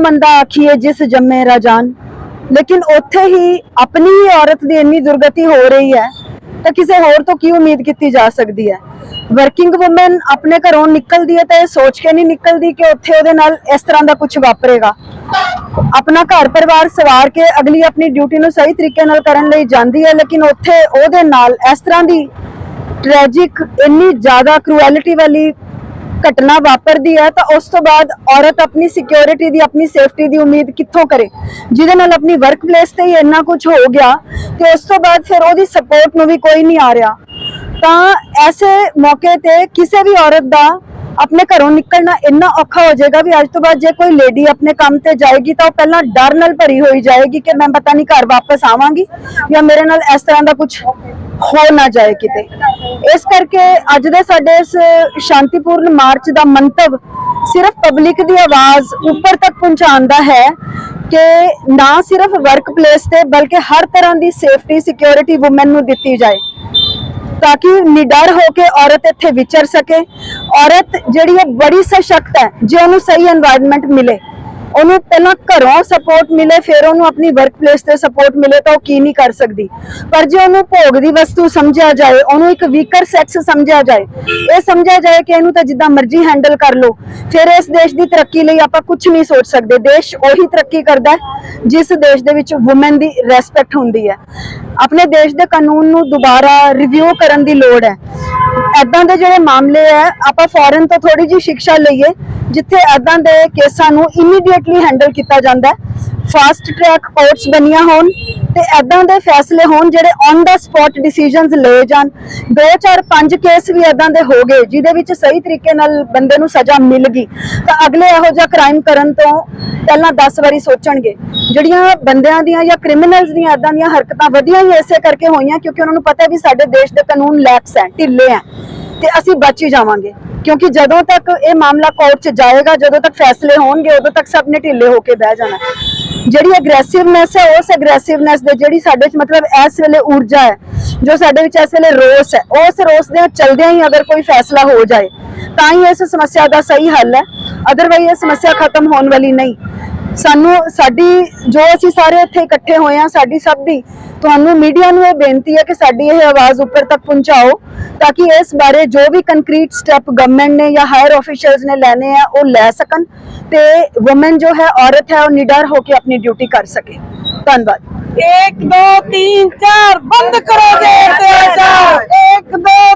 ਮੰਦਾ ਆਖੀਏ ਜਿਸ ਜੰਮੇ ਰਾਜਾਨ ਲੇਕਿਨ ਉੱਥੇ ਹੀ ਆਪਣੀ ਹੀ ਔਰਤ ਦੀ ਇੰਨੀ ਦੁਰਗਤੀ ਹੋ ਰਹੀ ਹੈ, ਤਾਂ ਕਿਸੇ ਹੋਰ ਤੋਂ ਕੀ ਉਮੀਦ ਕੀਤੀ ਜਾ ਸਕਦੀ ਹੈ? ਵਰਕਿੰਗ ਔਮਨ ਆਪਣੇ ਘਰੋਂ ਨਿਕਲਦੀ ਹੈ ਤਾਂ ਇਹ ਸੋਚ ਕੇ ਨਹੀਂ ਨਿਕਲਦੀ ਕਿ ਉੱਥੇ ਉਹਦੇ ਨਾਲ ਇਸ ਤਰ੍ਹਾਂ ਦਾ ਕੁਝ ਵਾਪਰੇਗਾ। ਆਪਣਾ ਘਰ ਪਰਿਵਾਰ ਸਵਾਰ ਕੇ ਅਗਲੀ ਆਪਣੀ ਡਿਊਟੀ ਨੂੰ ਸਹੀ ਤਰੀਕੇ ਨਾਲ ਕਰਨ ਲਈ ਜਾਂਦੀ ਹੈ, ਲੇਕਿਨ ਉੱਥੇ ਉਹਦੇ ਨਾਲ ਇਸ ਤਰ੍ਹਾਂ ਦੀ ਟ੍ਰੈਜਿਕ ਇੰਨੀ ਜ਼ਿਆਦਾ ਕ੍ਰੂਐਲਿਟੀ ਵਾਲੀ ਘਟਨਾ ਵਾਪਰਦੀ ਹੈ ਤਾਂ ਉਸ ਤੋਂ ਬਾਅਦ ਔਰਤ ਆਪਣੀ ਸਿਕਿਉਰਿਟੀ ਦੀ, ਆਪਣੀ ਸੇਫਟੀ ਦੀ ਉਮੀਦ ਕਿੱਥੋਂ ਕਰੇ? ਜਿਹਦੇ ਨਾਲ ਆਪਣੀ ਵਰਕ ਪਲੇਸ ਤੇ ਹੀ ਇੰਨਾ ਕੁਝ ਹੋ ਗਿਆ ਤੇ ਉਸ ਤੋਂ ਬਾਅਦ ਫਿਰ ਉਹਦੀ ਸਪੋਰਟ ਨੂੰ ਵੀ ਕੋਈ ਨਹੀਂ ਆ ਰਿਹਾ। ਤਾਂ ਐਸੇ ਮੌਕੇ ਤੇ ਕਿਸੇ ਵੀ ਔਰਤ ਦਾ ਆਪਣੇ ਘਰੋਂ ਨਿਕਲਣਾ ਇੰਨਾ ਔਖਾ ਹੋ ਜਾਏਗਾ ਵੀ ਅੱਜ ਤੋਂ ਬਾਅਦ ਜੇ ਕੋਈ ਲੇਡੀ ਆਪਣੇ ਕੰਮ ਤੇ ਜਾਏਗੀ ਤਾਂ ਉਹ ਪਹਿਲਾਂ ਡਰ ਨਾਲ ਭਰੀ ਹੋਈ ਜਾਏਗੀ ਕਿ ਮੈਂ ਪਤਾ ਨਹੀਂ ਘਰ ਵਾਪਸ ਆਵਾਂਗੀ ਜਾਂ ਮੇਰੇ ਨਾਲ ਇਸ ਤਰ੍ਹਾਂ ਦਾ ਕੁਝ ਹੋ ਨਾ ਜਾਏ ਕਿਤੇ। ਇਸ ਕਰਕੇ ਅੱਜ ਦੇ ਸਾਡੇ ਇਸ ਸ਼ਾਂਤੀਪੂਰਨ ਮਾਰਚ ਦਾ ਮੰਤਵ ਸਿਰਫ ਪਬਲਿਕ ਦੀ ਆਵਾਜ਼ ਉੱਪਰ ਤੱਕ ਪਹੁੰਚਾਉਣ ਦਾ ਹੈ ਕਿ ਨਾ ਸਿਰਫ ਵਰਕ ਪਲੇਸ ਤੇ ਬਲਕਿ ਹਰ ਤਰ੍ਹਾਂ ਦੀ ਸੇਫਟੀ ਸਿਕਿਉਰਿਟੀ ਔਮਨ ਨੂੰ ਦਿੱਤੀ ਜਾਏ, ਤਾਂ ਕਿ ਨਿਡਰ ਹੋ ਕੇ ਔਰਤ ਇੱਥੇ ਵਿਚਰ ਸਕੇ। ਔਰਤ ਜਿਹੜੀ ਹੈ ਬੜੀ ਸਸ਼ਕਤ ਹੈ, ਜੇ ਉਹਨੂੰ ਸਹੀ এনवायरमेंट ਮਿਲੇ ਉਹਨੂੰ ਪਹਿਲਾਂ ਘਰੋਂ ਸਪੋਰਟ ਮਿਲੇ, ਫਿਰ ਉਹਨੂੰ ਆਪਣੀ ਵਰਕ ਤੇ ਸਪੋਰਟ ਮਿਲੇ ਤਾਂ ਉਹ ਕੀ ਨਹੀਂ ਕਰ ਸਕਦੀ। ਪਰ ਜੇ ਉਹਨੂੰ ਭੋਗ ਦੀ ਵਸਤੂ ਸਮਝਿਆ ਜਾਏ, ਉਹਨੂੰ ਇੱਕ ਵੀਕਰ ਸੈਕਸ ਸਮਝਿਆ ਜਾਏ, ਇਹ ਸਮਝਿਆ ਜਾਏ ਕਿ ਇਹਨੂੰ ਤਾਂ ਜਿੱਦਾਂ ਮਰਜ਼ੀ ਹੈਂਡਲ ਕਰ ਲਓ, ਫਿਰ ਇਸ ਦੇਸ਼ ਦੀ ਤਰੱਕੀ ਲਈ ਆਪਾਂ ਕੁਝ ਨਹੀਂ ਸੋਚ ਸਕਦੇ। ਦੇਸ਼ ਉਹੀ ਤਰੱਕੀ ਕਰਦਾ ਜਿਸ ਦੇਸ਼ ਦੇ ਵਿੱਚ ਔਮਨ ਦੀ ਰੈਸਪੈਕਟ ਹੁੰਦੀ ਹੈ। ਆਪਣੇ ਦੇਸ਼ ਦੇ ਕਾਨੂੰਨ ਨੂੰ ਦੁਬਾਰਾ ਰਿਵਿਊ ਕਰਨ ਦੀ ਲੋੜ ਹੈ। ਐਦਾਂ ਦੇ ਜਿਹੜੇ ਮਾਮਲੇ ਹੈ, ਆਪਾਂ ਫੋਰਨ ਤੋਂ ਥੋੜੀ ਜੀ ਸਿੱਖਿਆ ਲਈਏ ਜਿੱਥੇ ਐਦਾਂ ਦੇ ਕੇਸਾਂ ਨੂੰ ਇਮੀਡੀਏਟਲੀ ਹੈਂਡਲ ਕੀਤਾ ਜਾਂਦਾ ਫਾਸਟ ਟਰੈਕ ਕੋਰਟਸ ਬਣੀਆਂ ਹੋਣ ਤੇ ਐਦਾਂ ਦੇ ਫੈਸਲੇ ਹੋਣ ਜਿਹੜੇ ਔਨ ਦਾ ਸਪੌਟ ਡਿਸੀਜਨਸ ਲਏ ਜਾਣ। 2 4 5 ਕੇਸ ਵੀ ਐਦਾਂ ਦੇ ਹੋ ਗਏ, ਜਿਹਦੇ ਵਿੱਚ ਸਹੀ ਤਰੀਕੇ ਨਾਲ ਬੰਦੇ ਨੂੰ ਸਜ਼ਾ ਮਿਲ ਗਈ। ਤਾਂ ਅਗਲੇ ਇਹੋ ਜਿਹਾ ਕ੍ਰਾਈਮ ਕਰਨ ਤੋਂ ਪਹਿਲਾਂ 10 ਵਾਰੀ ਸੋਚਣਗੇ। ਜਿਹੜੀਆਂ ਬੰਦਿਆਂ ਦੀਆਂ ਜਾਂ ਕ੍ਰਿਮੀਨਲਸ ਦੀਆਂ ਐਦਾਂ ਦੀਆਂ ਹਰਕਤਾਂ ਵਧੀਆਂ ਹੀ ਇਸੇ ਕਰਕੇ ਹੋਈਆਂ, ਕਿਉਂਕਿ ਉਹਨਾਂ ਨੂੰ ਪਤਾ ਵੀ ਸਾਡੇ ਦੇਸ਼ ਦੇ ਕਾਨੂੰਨ ਲੈਕਸ ਹੈ, ਢਿੱਲੇ ਹੈ ਤੇ ਅਸੀਂ ਬਚ ਹੀ ਜਾਵਾਂਗੇ। ਕਿਉਂਕਿ ਜਦੋਂ ਤੱਕ ਇਹ ਮਾਮਲਾ ਕੋਰਟ 'ਚ ਜਾਏਗਾ, ਜਦੋਂ ਤੱਕ ਫੈਸਲੇ ਹੋਣਗੇ, ਉਦੋਂ ਤੱਕ ਸਭ ਨੇ ਢਿੱਲੇ ਹੋ ਕੇ ਬਹਿ ਜਾਣਾ। ਜਿਹੜੀ ਅਗਰੈਸਿਵਨੈਸ ਹੈ, ਉਸ ਅਗਰੈਸਿਵਨੈਸ ਦੇ ਜਿਹੜੀ ਸਾਡੇ 'ਚ ਮਤਲਬ ਇਸ ਵੇਲੇ ਊਰਜਾ ਹੈ, ਜੋ ਸਾਡੇ ਵਿੱਚ ਇਸ ਵੇਲੇ ਰੋਸ ਹੈ, ਉਸ ਰੋਸ ਦੇ ਚਲਦਿਆਂ ਹੀ ਅਗਰ ਕੋਈ ਫੈਸਲਾ ਹੋ ਜਾਏ, ਤਾਂ ਹੀ ਇਸ ਸਮੱਸਿਆ ਦਾ ਸਹੀ ਹੱਲ ਹੈ। ਅਦਰਵਾਈਜ਼ ਇਹ ਸਮੱਸਿਆ ਖਤਮ ਹੋਣ ਵਾਲੀ ਨਹੀਂ। ਸਾਨੂੰ ਸਾਡੀ, ਜੋ ਅਸੀਂ ਸਾਰੇ ਇੱਥੇ ਇਕੱਠੇ ਹੋਏ ਆ ਸਾਡੀ ਸਭ ਦੀ ਤੁਹਾਨੂੰ ਮੀਡੀਆ ਨੂੰ ਇਹ ਬੇਨਤੀ ਹੈ ਕਿ ਸਾਡੀ ਇਹ ਆਵਾਜ਼ ਉੱਪਰ ਤੱਕ ਪਹੁੰਚਾਓ ਤਾਂ ਕਿ ਇਸ ਬਾਰੇ ਜੋ ਵੀ ਕੰਕਰੀਟ ਸਟੈਪ ਗਵਰਨਮੈਂਟ ਨੇ ਜਾਂ ਹਾਇਰ ਅਫੀਸ਼ੀਅਲਸ ਨੇ ਲੈਣੇ ਆ, ਉਹ ਲੈ ਸਕਣ ਤੇ ਔਮਨ ਜੋ ਹੈ, ਔਰਤ ਹੈ, ਉਹ ਨਿਡਰ ਹੋ ਕੇ ਆਪਣੀ ਡਿਊਟੀ ਕਰ ਸਕੇ। ਧੰਨਵਾਦ। 1 2 3 4 ਬੰਦ ਕਰੋ ਦੇਰ ਤੇ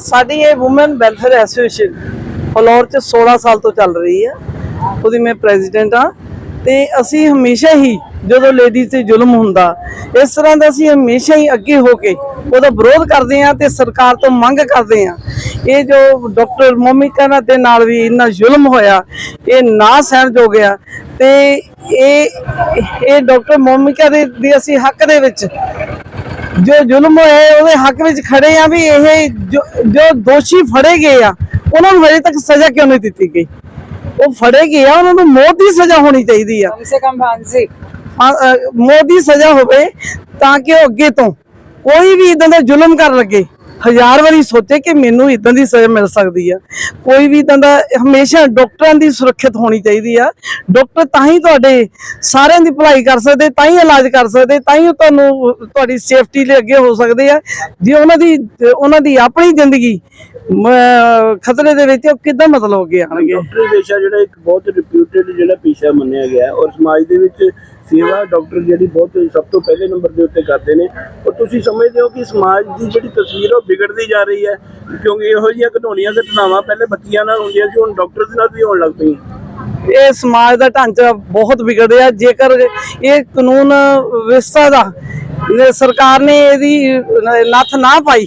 ਸਾਡੀ ਇਹ ਔਮਨ ਵੈਲਫੇਅਰ ਐਸੋਸੀਏਸ਼ਨ ਫਲੋਰ ਚ 16 ਸਾਲ ਤੋਂ ਚੱਲ ਰਹੀ ਹੈ। ਉਹਦੀ ਮੈਂ ਪ੍ਰੈਜ਼ੀਡੈਂਟ ਆ ਤੇ ਅਸੀਂ ਹਮੇਸ਼ਾ ਹੀ ਜਦੋਂ ਲੇਡੀਜ਼ ਤੇ ਜ਼ੁਲਮ ਹੁੰਦਾ, ਇਸ ਤਰ੍ਹਾਂ ਦਾ ਅਸੀਂ ਹਮੇਸ਼ਾ ਹੀ ਅੱਗੇ ਹੋ ਕੇ ਉਹਦਾ ਵਿਰੋਧ ਕਰਦੇ ਆ ਤੇ ਸਰਕਾਰ ਤੋਂ ਮੰਗ ਕਰਦੇ ਆ ਇਹ ਜੋ ਡਾਕਟਰ ਮੋਮਿਕਾ ਦੇ ਨਾਲ ਵੀ ਇੰਨਾ ਜ਼ੁਲਮ ਹੋਇਆ, ਇਹ ਨਾ ਸਹਿਣਯੋਗ ਆ। ਤੇ ਇਹ ਇਹ ਡਾਕਟਰ ਮੋਮਿਕਾ ਦੇ ਅਸੀਂ ਹੱਕ ਦੇ ਵਿੱਚ ਜੋ ਜ਼ੁਲਮ ਹੋਇਆ ਉਹਦੇ ਹੱਕ ਵਿੱਚ ਖੜੇ ਆ ਵੀ ਇਹ ਜੋ ਦੋਸ਼ੀ ਫੜੇ ਗਏ ਆ ਉਹਨਾਂ ਨੂੰ ਹਜੇ ਤੱਕ ਸਜ਼ਾ ਕਿਉਂ ਨਹੀਂ ਦਿੱਤੀ ਗਈ? ਉਹ ਫੜੇ ਗਏ ਆ ਉਹਨਾਂ ਨੂੰ ਮੌਤ ਦੀ ਸਜ਼ਾ ਹੋਣੀ ਚਾਹੀਦੀ ਆ। ਮੌਤ ਦੀ ਸਜ਼ਾ ਹੋਵੇ ਤਾਂ ਕਿ ਉਹ ਅੱਗੇ ਤੋਂ ਕੋਈ ਵੀ ਇਦਾਂ ਦਾ ਜ਼ੁਲਮ ਕਰ ਲੱਗੇ। ਹਜ਼ਾਰ ਵਾਰੀ ਸੋਚੇ ਕਿ ਮੈਨੂੰ ਇਦਾਂ ਦੀ ਸਜ਼ਾ ਮਿਲ ਸਕਦੀ ਆ। ਕੋਈ ਵੀ ਇਦਾਂ ਦਾ, ਹਮੇਸ਼ਾ ਡਾਕਟਰਾਂ ਦੀ ਸੁਰੱਖਿਅਤ ਹੋਣੀ ਚਾਹੀਦੀ ਆ। ਡਾਕਟਰ ਤਾਂ ਹੀ ਤੁਹਾਡੇ ਸਾਰਿਆਂ ਦੀ ਭਲਾਈ ਕਰ ਸਕਦੇ, ਤਾਂ ਹੀ ਇਲਾਜ ਕਰ ਸਕਦੇ, ਤਾਂ ਹੀ ਤੁਹਾਨੂੰ, ਤੁਹਾਡੀ ਸੇਫਟੀ ਲਈ ਅੱਗੇ ਹੋ ਸਕਦੇ ਆ। ਜੇ ਉਹਨਾਂ ਦੀ ਉਹਨਾਂ ਦੀ ਆਪਣੀ ਜ਼ਿੰਦਗੀ ਖਤਰੇ ਦੇ ਵਿੱਚ ਉਹ ਕਿੱਦਾਂ ਮਤਲਬ ਅੱਗੇ ਆਣਗੇ ਡਾਕਟਰੀ ਪੇਸ਼ਾ ਜਿਹੜਾ ਇੱਕ ਬਹੁਤ ਰਿਪਿਊਟਡ ਜਿਹੜਾ ਪੇਸ਼ਾ ਮੰਨਿਆ ਗਿਆ ਔਰ ਸਮਾਜ ਦੇ ਵਿੱਚ ਸੇਵਾ ਡਾਕਟਰ ਜਿਹੜੀ ਬਹੁਤ ਸਭ ਤੋਂ ਪਹਿਲੇ ਨੰਬਰ ਦੇ ਉੱਤੇ ਕਰਦੇ ਨੇ। ਔਰ ਤੁਸੀਂ ਸਮਝਦੇ ਹੋ ਕਿ ਸਮਾਜ ਦੀ ਜਿਹੜੀ ਤਸਵੀਰ ਉਹ ਵਿਗੜਦੀ ਜਾ ਰਹੀ ਹੈ, ਕਿਉਂਕਿ ਇਹੋ ਜਿਹੀਆਂ ਘਟੋਣੀਆਂ ਘਟਨਾਵਾਂ ਪਹਿਲੇ ਬੱਚੀਆਂ ਨਾਲ ਹੁੰਦੀਆਂ ਸੀ, ਹੁਣ ਡਾਕਟਰਸ ਨਾਲ ਵੀ ਹੋਣ ਲੱਗ ਪਈਆਂ। ਇਹ ਸਮਾਜ ਦਾ ਢਾਂਚਾ ਬਹੁਤ ਵਿਗੜ ਰਿਹਾ ਜੇਕਰ ਇਹ ਕਾਨੂੰਨ ਵਿਵਸਥਾ ਦਾ ਸਰਕਾਰ ਨੇ ਇਹਦੀ ਨੱਥ ਨਾ ਪਾਈ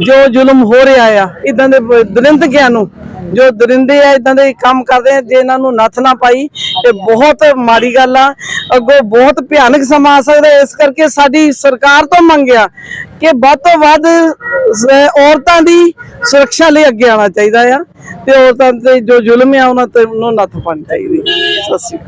ਜੋ ਜ਼ੁਲਮ ਹੋ ਰਿਹਾ ਆ, ਇਦਾਂ ਦੇ ਬ- ਦਰਿੰਦਗੀਆਂ ਨੂੰ, ਜੋ ਦਰਿੰਦੇ ਆ, ਇਦਾਂ ਦੇ ਕੰਮ ਕਰਦੇ ਆ, ਜੇ ਇਹਨਾਂ ਨੂੰ ਨੱਥ ਨਾ ਪਾਈ, ਇਹ ਬਹੁਤ ਮਾੜੀ ਗੱਲ ਆ। ਅੱਗੋਂ ਬਹੁਤ ਭਿਆਨਕ ਸਮਾਂ ਆ ਸਕਦਾ, ਇਸ ਕਰਕੇ ਸਾਡੀ ਸਰਕਾਰ ਤੋਂ ਮੰਗਿਆ ਕਿ ਵੱਧ ਤੋਂ ਵੱਧ ਔਰਤਾਂ ਦੀ ਸੁਰੱਖਿਆ ਲਈ ਅੱਗੇ ਆਉਣਾ ਚਾਹੀਦਾ ਆ, ਤੇ ਔਰਤਾਂ ਤੇ ਜੋ ਜ਼ੁਲਮ ਆ, ਉਹਨਾਂ ਤੇ, ਉਹਨੂੰ ਨੱਥ ਪਾਣੀ ਚਾਹੀਦੀ ਸਤਿ ਸ਼੍ਰੀ ਅਕਾਲ।